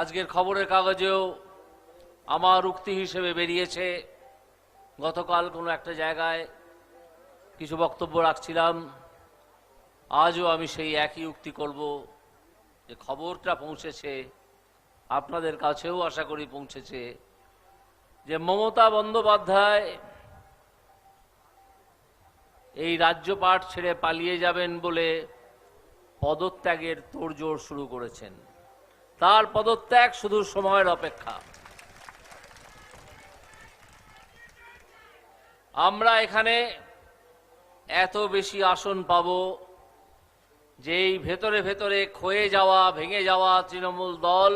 আজকের খবরের কাগজেও আমার উক্তি হিসেবে বেরিয়েছে। গতকাল কোনো একটা জায়গায় কিছু বক্তব্য রাখছিলাম। আজও আমি সেই একই উক্তি করব যে খবরটা পৌঁছেছে, আপনাদের কাছেও আশা করি পৌঁছেছে, যে মমতা বন্দ্যোপাধ্যায় এই রাজ্যপাঠ ছেড়ে পালিয়ে যাবেন বলে পদত্যাগের তোড়জোড় শুরু করেছেন। তার পদত্যাগ শুধু সময়ের অপেক্ষা। আমরা এখানে এত বেশি আসন পাব যেই ভেতরে ভেতরে ক্ষয়ে যাওয়া, ভেঙে যাওয়া তৃণমূল দল,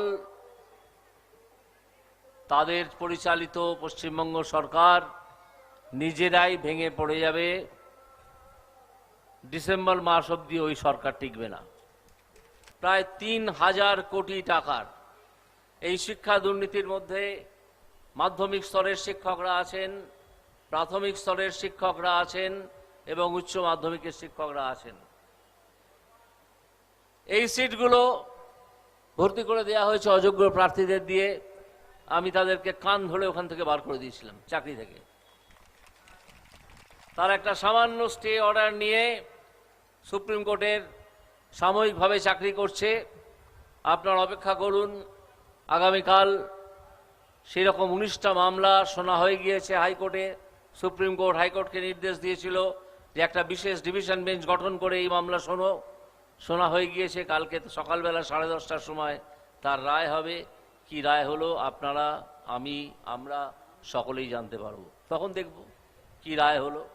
তাদের পরিচালিত পশ্চিমবঙ্গ সরকার নিজেরাই ভেঙে পড়ে যাবে। ডিসেম্বর মাস অবধি ওই সরকার টিকবে না। প্রায় তিন হাজার কোটি টাকার। এই শিক্ষা দুর্নীতির মধ্যে মাধ্যমিক স্তরের শিক্ষকরা আছেন, প্রাথমিক স্তরের শিক্ষকরা আছেন এবং উচ্চ মাধ্যমিকের শিক্ষকরা আছেন। এই সিটগুলো ভর্তি করে দেওয়া হয়েছে অযোগ্য প্রার্থীদের দিয়ে। আমি তাদেরকে কান ধরে ওখান থেকে বার করে দিয়েছিলাম, চাকরি থেকে। তার একটা সামান্য স্টে অর্ডার নিয়ে সুপ্রিম কোর্টের সাময়িকভাবে চাকরি করছে। আপনার অপেক্ষা করুন, আগামীকাল সেরকম উনিশটা মামলা শোনা হয়ে গিয়েছে হাইকোর্টে। সুপ্রিম কোর্ট হাইকোর্টকে নির্দেশ দিয়েছিল যে একটা বিশেষ ডিভিশন বেঞ্চ গঠন করে এই মামলা শোনো। শোনা হয়ে গিয়েছে, কালকে সকালবেলা সাড়ে দশটার সময় তার রায় হবে। কি রায় হলো আপনারা, আমি, আমরা সকলেই জানতে পারব। তখন দেখব কি রায় হলো।